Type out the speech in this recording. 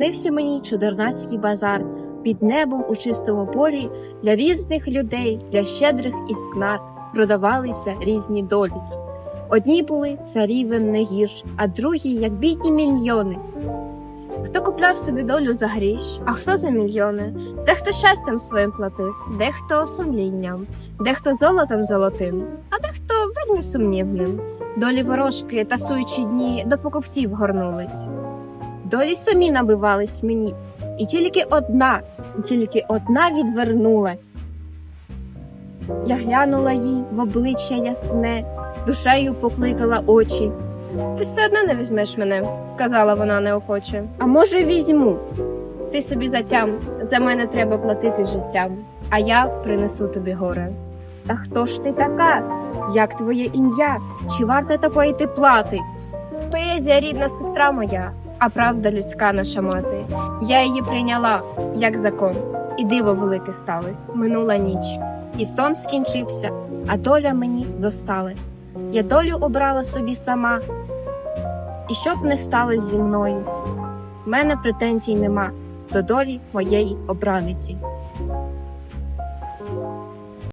Снився мені чудернацький базар під небом у чистому полі для різних людей, для щедрих і скнар продавалися різні долі. Одні були царівен не гірш, а другі, як бідні мільйони. Хто купляв собі долю за гріш, а хто за мільйони, дехто щастям своїм платив, дехто сумлінням, дехто золотом золотим, а дехто вельми сумнівним. Долі ворожки, тасуючи дні, до покупців горнулись. Долі самі набивались мені, і тільки одна, і тільки одна відвернулась. Я глянула їй в обличчя ясне, душею покликала очі. Ти все одно не візьмеш мене, сказала вона неохоче. А може, візьму. Ти собі затям, за мене треба платити життям, а я принесу тобі горе. Та хто ж ти така? Як твоє ім'я? Чи варта такої ти плати? Поезія рідна сестра моя, а правда людська наша мати. Я її прийняла, як закон, і диво велике сталось, минула ніч, і сон скінчився, а доля мені зосталась. Я долю обрала собі сама, і щоб не сталося зі мною. в Мене претензій нема до долі моєї обраниці.